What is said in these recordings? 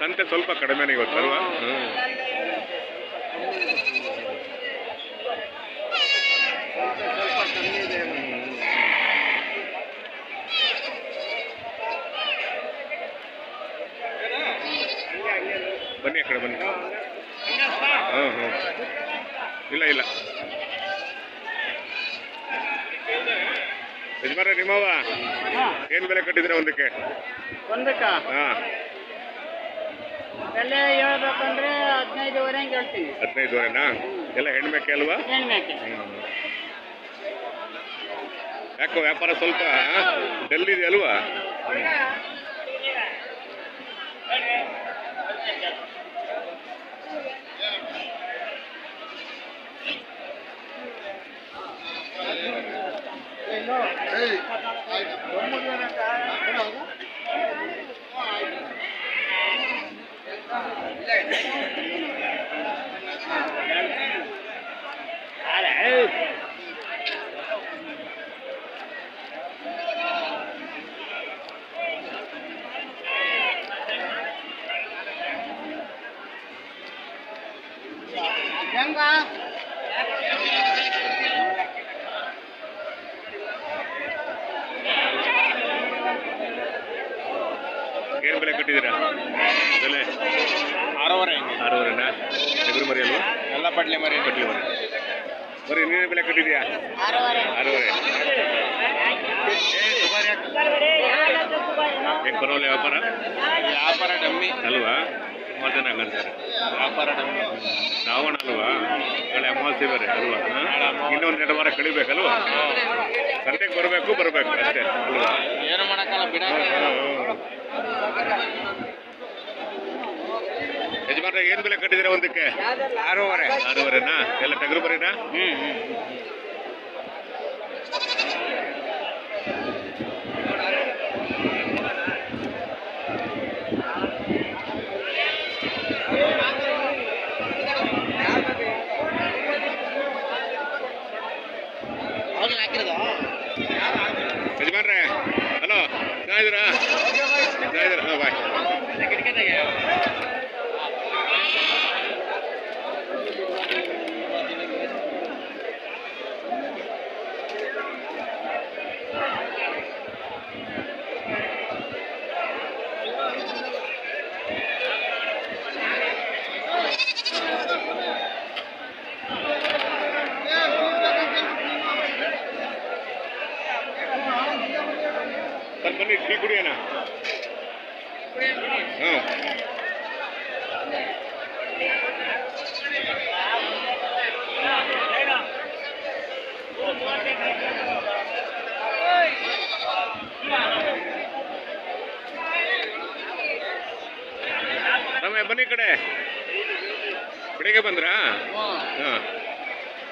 ಸಂತೆ ಸ್ವಲ್ಪ ಕಡಿಮೆ ಇವತ್ತು ಅಲ್ವಾ? ಹ್ಮ್. ಸ್ವಲ್ಪ ಕಮ್ಮಿ ಇದೆ ಬನ್ನಿ ಆ ಕಡೆ ಬನ್ನಿ. ಹಾಂ ಹಾಂ ಇಲ್ಲ ಇಲ್ಲ. ಯಜಮಾನ ನಿಮ್ಮವ ಏನು ಬೆಲೆ ಕಟ್ಟಿದ್ರೆ ಒಂದಕ್ಕೆ? ಒಂದಕ್ಕ? ಹಾಂ. ಬೆಲೆ ಹೇಳ್ಬೇಕಂದ್ರೆ ಹದಿನೈದುವರೆ ಹಂಗೆ ಹೇಳ್ತೀನಿ ಹದಿನೈದುವರೆನಾ ಎಲ್ಲ ಹೆಣ್ಮೇಕೆ ಅಲ್ವಾ ಹೆಣ್ಮೇಕೆ ಹ್ಮ್. ಯಾಕೋ ವ್ಯಾಪಾರ ಸ್ವಲ್ಪ ಡಲ್ ಇದೆ ಅಲ್ವಾ ಹೆಂಗ? ಏನು ಬೆಲೆ ಕಟ್ಟಿದ್ದೀರಾ? ಬೆಲೆ? ಆರೂವರೆ ಹಿಂಗೆ. ಆರೂವರೆನಾ? ಎದುರು ಮರಿ ಅಲ್ವಾ? ಎಲ್ಲ ಪಟ್ಲಿ ಮರಿ. ಕಟ್ಲಿ ಮರಿ. ಬರೀ ನೀನೇ ಬೆಲೆ ಕಟ್ಟಿದ್ಯಾ ಆರೂವರೆ. ಆರೂವರೆ. ಏನು ಪರವಾಗಿಲ್ಲ ವ್ಯಾಪಾರ? ವ್ಯಾಪಾರ ಡಮ್ಮಿ. ಅಲ್ವಾ? ಜನ ಹಂಗಂತಾರೆ ವ್ಯಾಪಾರ ಶ್ರಾವಣ ಅಲ್ವಾ? ನಾಳೆ ಅಮಾವಾಸ್ಯೆ ಬೇರೆ ಅಲ್ವಾ? ಇನ್ನೊಂದು ಎರಡು ವಾರ ಕಳಿಬೇಕಲ್ವಾ? ಸಂತೆಗೆ ಬರಬೇಕು ಬರಬೇಕು ಅಷ್ಟೇ. ಅಲ್ವಾ? ಏನು ಮಾಡೋಕ್ಕಲ್ಲ ಬಿಡ ಯಜಮಾನ್ರ ಏನು ಬೆಲೆ ಕಟ್ಟಿದ್ದೀರಾ ಒಂದಕ್ಕೆ? ಆರೂವರೆ. ಆರೂವರೆನಾ? ಎಲ್ಲ ಟಗರು ಬರೀನಾ? ಹ್ಞೂ ಹ್ಞೂ ಸರ್ ಬನ್ನಿ ಟೀ ಕುಡಿಯೋಣ ಹಾಂ ರಮ್ಯ ಬನ್ನಿ ಈ ಕಡೆ ಬೆಳಿಗ್ಗೆ ಬಂದ್ರಾ ಹಾಂ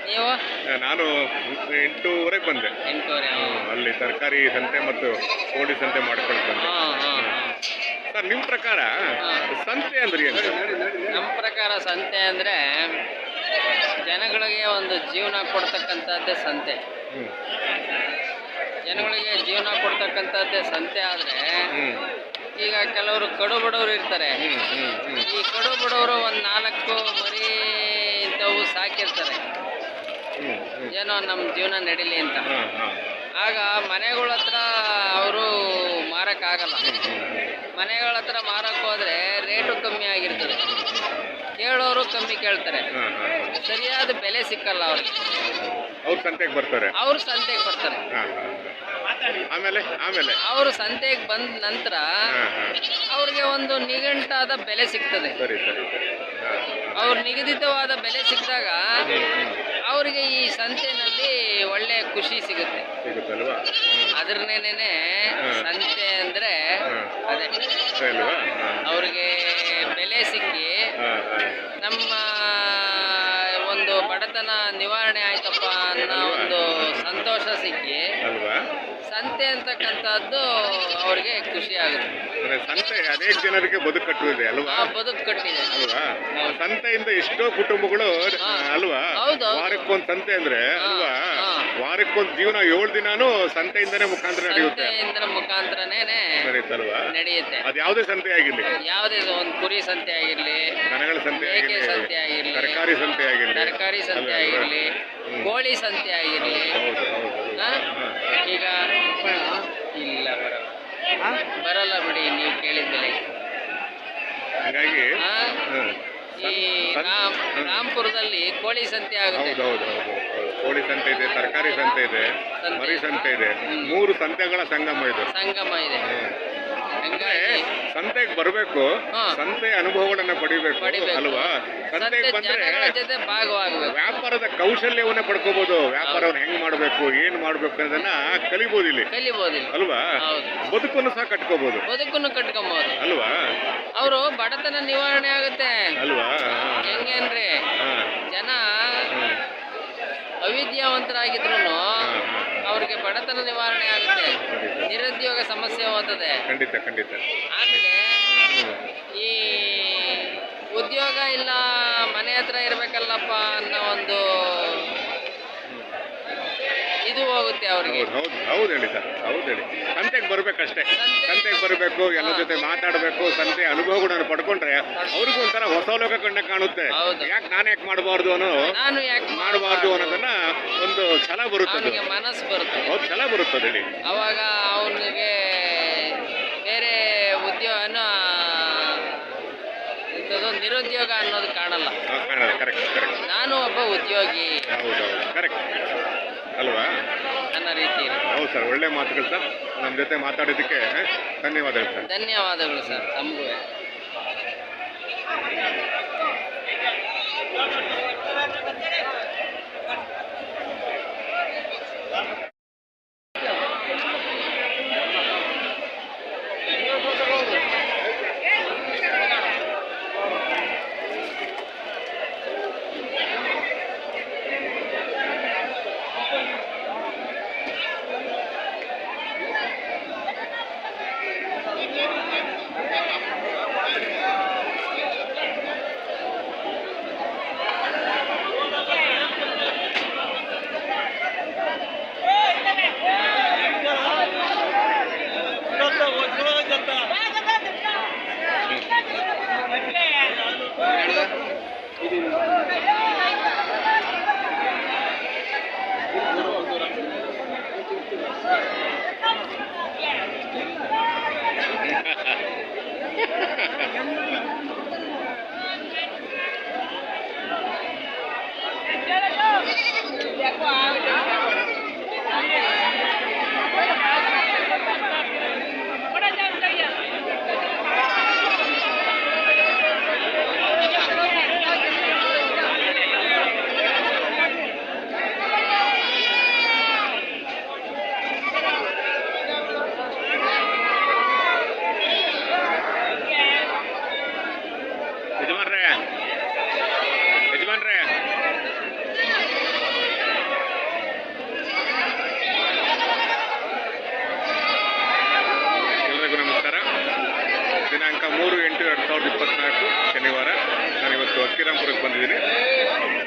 ನೀವು? ನಾನು ಎಂಟೂವರೆಗೆ ಬಂದೆ. ಎಂಟೂವರೆ ಅಲ್ಲಿ ತರಕಾರಿ ಸಂತೆ ಮತ್ತು ಕೋಳಿ ಸಂತೆ ಮಾಡ್ಕೊಂಡು ಬಂದೆ. ಹಾಂ ಹಾಂ ಸರ್ ನಿಮ್ಮ ಪ್ರಕಾರ ಸಂತೆ ಅಂದ್ರೆ ಏನು ನಮ್ಮ ಪ್ರಕಾರ ಸಂತೆ ಅಂದರೆ ಜನಗಳಿಗೆ ಒಂದು ಜೀವನ ಕೊಡ್ತಕ್ಕಂಥದ್ದೇ ಸಂತೆ. ಜನಗಳಿಗೆ ಜೀವನ ಕೊಡ್ತಕ್ಕಂಥದ್ದೇ ಸಂತೆ ಆದರೆ ಈಗ ಕೆಲವರು ಕಡು ಬಡವರು ಇರ್ತಾರೆ. ಈ ಕಡು ಬಡವರು ಒಂದು ನಾಲ್ಕು ಮರಿ ಇಂಥವು ಸಾಕಿರ್ತಾರೆ. ಏನೋ ನಮ್ಮ ಜೀವನ ನಡೀಲಿ ಅಂತ. ಆಗ ಮನೆಗಳ ಹತ್ರ ಅವರು ಮಾರಕ್ಕಾಗಲ್ಲ ಮನೆಗಳ ಹತ್ರ ಮಾರಕ್ಕೆ ಹೋದ್ರೆ ರೇಟು ಕಮ್ಮಿ ಆಗಿರ್ತದೆ. ಕೇಳೋರು ಕಮ್ಮಿ ಕೇಳ್ತಾರೆ. ಸರಿಯಾದ ಬೆಲೆ ಸಿಕ್ಕಲ್ಲ ಅವ್ರಿಗೆ. ಅವ್ರು ಸಂತೆಗೆ ಬರ್ತಾರೆ. ಅವರು ಸಂತೆಗೆ ಬರ್ತಾರೆ. ಹಾಂ ಆಮೇಲೆ ಆಮೇಲೆ? ಅವರು ಸಂತೆಗೆ ಬಂದ ನಂತರ ಅವ್ರಿಗೆ ಒಂದು ನಿಘಂಟಾದ ಬೆಲೆ ಸಿಗ್ತದೆ. ಸರಿ ಸರಿ ಅವ್ರು ನಿಗದಿತವಾದ ಬೆಲೆ ಸಿಕ್ಕಿದಾಗ ಅವರಿಗೆ ಈ ಸಂತೆನಲ್ಲಿ ಒಳ್ಳೆ ಖುಷಿ ಸಿಗುತ್ತೆ. ಸಿಗುತ್ತಲ್ವಾ? ಅದ್ರನೇನೆ ಸಂತೆ ಅಂದ್ರೆ ಅದೇ. ಅವ್ರಿಗೆ ಬೆಲೆ ಸಿಕ್ಕಿ ನಮ್ಮ ಬಡತನ ನಿವಾರಣೆ ಆಯ್ತಪ್ಪ ಅನ್ನೋ ಒಂದು ಸಂತೋಷ ಸಿಕ್ಕಿ. ಸಂತೆ ಅಂತಕ್ಕಂಥದ್ದು ಅವ್ರಿಗೆ ಖುಷಿ ಆಗುತ್ತೆ. ಅಂದ್ರೆ ಸಂತೆ ಅನೇಕ ಜನರಿಗೆ ಬದುಕು ಕಟ್ಟುವಿದೆ ಅಲ್ವಾ? ಆ ಬದುಕು ಕಟ್ಟಿದೆ. ಅಲ್ವಾ? ಸಂತೆಯಿಂದ ಎಷ್ಟೋ ಕುಟುಂಬಗಳು. ಅಲ್ವಾ? ಹೌದು, ವಾರಕ್ಕೊಂದು ವಾರಕ್ಕೊಂದ್ ಸಂತೆ ಅಂದ್ರೆ ಅಲ್ವಾ? ವಾರಕ್ಕೊಂದು ವಾರಕ್ಕೊಂದ್ ಜೀವನ ಏಳು ದಿನಾನು ಸಂತೆಯಿಂದನೇ ಮುಖಾಂತರ ನಡೆಯುತ್ತೆ. ಸಂತೆಯಿಂದ ಮುಖಾಂತರನೇ ನಡೆಯುತ್ತಲ್ವಾ ನಡೆಯುತ್ತೆ. ಅದು ಯಾವುದೇ ಸಂತೆ ಆಗಿರ್ಲಿ. ಯಾವುದೇ ಒಂದು ಕುರಿ ಸಂತೆ ಆಗಿರಲಿ ದನಗಳ ಸಂತೆ ಮೇಕೆ ಸಂತೆ ಆಗಿರ್ಲಿ ತರಕಾರಿ ಸಂತೆ ಆಗಿರ್ಲಿ. ತರಕಾರಿ ಸಂತೆ ಅಲ್ವಾ? ಆಗಿರ್ಲಿ ಕೋಳಿ ಸಂತೆ ಆಗಿರಲಿ. ಹೌದು ಹೌದು ಹಾ? ಹಾ. ಈಗ ಇಲ್ಲ ಬರಲ್ಲ. ಬರಲ್ಲ ಬಿಡಿ ನೀವು ಕೇಳಿದ ಬೆಲೆ ಹಾಗಾಗಿ ಈ ರಾಮ್ ರಾಮ್ಪುರದಲ್ಲಿ ಕೋಳಿ ಸಂತೆ ಆಗುತ್ತೆ. ಹೌದು. ಕೋಳಿ ಸಂತೆ ಇದೆ ತರಕಾರಿ ಸಂತೆ ಇದೆ. ಮರಿ ಸಂತೆ ಇದೆ. ಮೂರು ಸಂತೆಗಳ ಸಂಗಮ ಇದೆ. ಸಂಗಮ ಇದೆ. ಹಂಗಾಗಿ ಸಂತೆಗೆ ಬರಬೇಕು ಹಾ. ಸಂತೆ ಅನುಭವಗಳನ್ನ ಪಡಿಬೇಕು ಪಡಿಬೇಕು. ಅಲ್ವಾ ಸಂತೆ ಸಂತೆಗೆ ಬಂದ್ರೆ ಜನಗಳ ಜೊತೆ ಭಾಗವಾಗಬೇಕು ವ್ಯಾಪಾರದ ಕೌಶಲ್ಯವನ್ನ ಪಡ್ಕೋಬಹುದು ವ್ಯಾಪಾರವನ್ನು ಹೆಂಗ್ ಮಾಡ್ಬೇಕು ಏನ್ ಮಾಡ್ಬೇಕು ಅನ್ನೋದನ್ನ ಕಲಿಬಹುದು ಇಲ್ಲಿ ಕಲಿಬೋದಿಲ್ಲ ಅಲ್ವಾ ಹೌದು. ಬದುಕನ್ನು ಸಹ ಕಟ್ಕೋಬಹುದು ಬದುಕನ್ನು ಕಟ್ಕೊಬಹುದು ಅಲ್ವಾ ಅವರು ಬಡತನ ನಿವಾರಣೆ ಆಗುತ್ತೆ ಅಲ್ವಾ ಹೆಂಗೆ ಅಂದ್ರೆ ಹಾ. ಜನ. ಅವಿದ್ಯಾವಂತರಾಗಿದ್ರು. ಅವ್ರಿಗೆ ಬಡತನ ನಿವಾರಣೆ ಆಗುತ್ತೆ ನಿರುದ್ಯೋಗ ಸಮಸ್ಯೆ ಹೋಗ್ತದೆ ಖಂಡಿತ ಖಂಡಿತ ಆಮೇಲೆ. ಈ ಉದ್ಯೋಗ ಇಲ್ಲ ಮನೆ ಹತ್ರ ಇರ್ಬೇಕಲ್ಲಪ್ಪ ಅನ್ನೋ ಒಂದು ಇದು ಹೋಗುತ್ತೆ ಅವ್ರಿಗೆ. ಹೌದು ಹೌದು ಹೌದು ಹೇಳಿ ಸರ್ ಹೌದು ಹೇಳಿ. ಸಂತೆಗೆ ಬರ್ಬೇಕಷ್ಟೇ. ಸಂತೆ- ಸಂತೆಗೆ ಬರಬೇಕು ಎಲ್ಲ ಜೊತೆ ಮಾತಾಡಬೇಕು ಸಂತೆ ಅನುಭವಗಳನ್ನ ಪಡ್ಕೊಂಡ್ರೆ ಅವ್ರಿಗೂ ಒಂಥರ ಹೊಸ ಲೋಕ ಕಂಡ ಕಾಣುತ್ತೆ. ಹೌದು. ಯಾಕೆ ನಾನು ಯಾಕೆ ಮಾಡಬಾರ್ದು ಅನ್ನೋ ನಾನು ಯಾಕೆ ಮಾಡಬಾರ್ದು ಅನ್ನೋದನ್ನ ಒಂದು ಛಲ ಬರುತ್ತೆ ಅವನಿಗೆ ಮನಸ್ಸು ಬರುತ್ತೆ ಹೌದು ಛಲ ಬರುತ್ತದೆ ಹೇಳಿ. ಅವಾಗ ಅವನಿಗೆ ಎಂಥದ್ದು ನಿರುದ್ಯೋಗ ಅನ್ನೋದು ಕಾಣಲ್ಲ. ಕರೆಕ್ಟ್ ಕರೆಕ್ಟ್ ನಾನು ಒಬ್ಬ ಉದ್ಯೋಗಿ. ಕರೆಕ್ಟ್ ಅಲ್ವಾ? ನನ್ನ ರೀತಿ ಹೌದು ಸರ್. ಒಳ್ಳೆ ಮಾತುಗಳು ಸರ್. ನಮ್ಮ ಜೊತೆ ಮಾತಾಡಿದ್ದಕ್ಕೆ ಧನ್ಯವಾದಗಳು ಸರ್. ಧನ್ಯವಾದಗಳು ಸರ್. ತಮಗೂ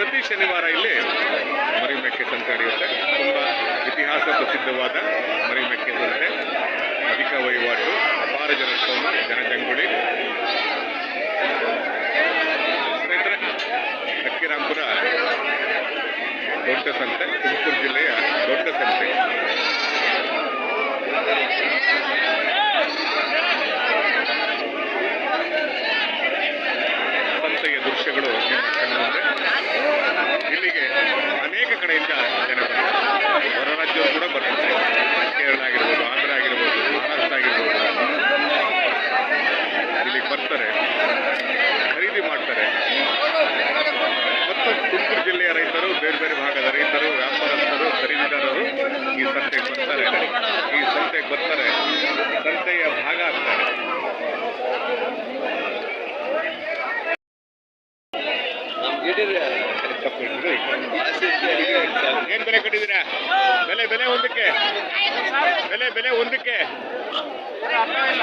ಪ್ರತಿ ಶನಿವಾರ ಇಲ್ಲಿ ಮರಿಮೆಕ್ಕೆ ಸಂತೆ ನಡೆಯುತ್ತೆ ತುಂಬ ಇತಿಹಾಸ ಪ್ರಸಿದ್ಧವಾದ ಮರಿಮೆಕ್ಕೆ ಸಂತೆ ಅಧಿಕ ವಹಿವಾಟು, ಅಪಾರ ಜನಸ್ತೋಮ ಜನಜಂಗುಳಿ. ಸ್ನೇಹಿತರೆ ಅಕ್ಕಿರಾಂಪುರ ದೊಡ್ಡ ಸಂತೆ, ತುಮಕೂರು ಜಿಲ್ಲೆಯ ದೊಡ್ಡ ಸಂತೆ ಸಂತೆಯ ದೃಶ್ಯಗಳು ನಿಮ್ಮ ಕಣ್ಣ ಮುಂದೆ ಇಲ್ಲಿಗೆ ಅನೇಕ ಕಡೆಯಿಂದ ಜನ ಬರ್ತಾರೆ ಹೊರ ರಾಜ್ಯವರು ಕೂಡ ಬರ್ತಾರೆ ಕೇರಳ ಆಗಿರ್ಬೋದು ಆಂಧ್ರ ಆಗಿರ್ಬೋದು ಮಹಾರಾಷ್ಟ್ರ ಆಗಿರ್ಬೋದು ಇಲ್ಲಿಗೆ ಬರ್ತಾರೆ ಖರೀದಿ ಮಾಡ್ತಾರೆ ಮತ್ತು ತುಮಕೂರು ಜಿಲ್ಲೆಯ ರೈತರು ಬೇರೆ ಬೇರೆ ಭಾಗದ ರೈತರು ವ್ಯಾಪಾರಸ್ಥರು ಖರೀದಿದಾರರು ಈ ಸಂತೆಗೆ ಬರ್ತಾರೆ ಈ ಸಂತೆಗೆ ಬರ್ತಾರೆ ಸಂತೆಯ ಭಾಗ ಆಗ್ತಾರೆ ತಪ್ಪು ಹೇಳಿದ್ರೆ ಏನು ಬೆಲೆ ಕಟ್ಟಿದ್ದೀರಾ? ಬೆಲೆ ಬೆಲೆ ಒಂದಕ್ಕೆ. ಬೆಲೆ ಬೆಲೆ ಒಂದಕ್ಕೆ.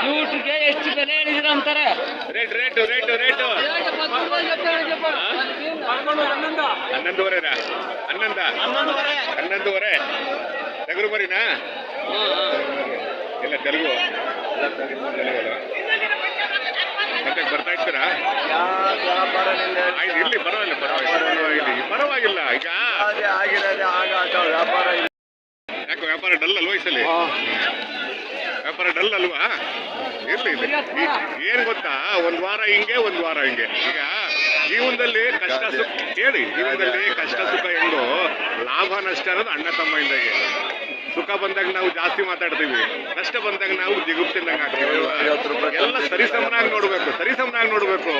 ಯೂಟ್ಗೆ ಎಷ್ಟು ಬೆಲೆ ಹೇಳಿದ್ರ ಅಂತಾರೆ? Rate rate rate rate. ಹನ್ನೊಂದುವರೆ ಹನ್ನೊಂದ? ಹನ್ನೊಂದುವರೆ. ತೆಗರು ಬರೀನಾ? ಎಲ್ಲ ತೆಲುಗು ತೆಲುಗು? ಮತ್ತೆ ಬರ್ತಾ ಇರ್ತೀರಾ? ಆಯ್ತು ಇಲ್ಲಿ ಪರವಾಗಿಲ್ಲ ಪರವಾಗಿಲ್ಲ. ಪರವಾಗಿಲ್ಲ ಪರವಾಗಿಲ್ಲ ಈಗ. ಯಾಕೆ ವ್ಯಾಪಾರ ಡಲ್ ಅಲ್ವಾ ಈ ಸಲ? ವ್ಯಾಪಾರ ಡಲ್ ಅಲ್ವಾ? ಇರ್ಲಿ ಈ- ಏನ್ ಗೊತ್ತಾ? ಒಂದ್ ವಾರ ಹಿಂಗೆ ಒಂದ್ ವಾರ ಹಿಂಗೆ. ಈಗ ಜೀವನದಲ್ಲಿ ಕಷ್ಟ ಸುಖ ಹೇಳಿ ಜೀವನದಲ್ಲಿ ಕಷ್ಟ ಸುಖ ಎಂದು ಲಾಭ ನಷ್ಟ ಅನ್ನೋದು ಅಣ್ಣ ತಮ್ಮಿಂದಾಗೆ ಸುಖ ಬಂದಾಗ ನಾವು ಜಾಸ್ತಿ ಮಾತಾಡ್ತೀವಿ ಕಷ್ಟ ಬಂದಾಗ ನಾವು ಜಿಗುಪ್ತಿಂದಂಗೆ ಆಗ್ತೀವಿ? ಎಲ್ಲ ಸರಿಸಮನಾಗಿ ನೋಡ್ಬೇಕು ಸರಿಸಮನಾಗಿ ನೋಡ್ಬೇಕು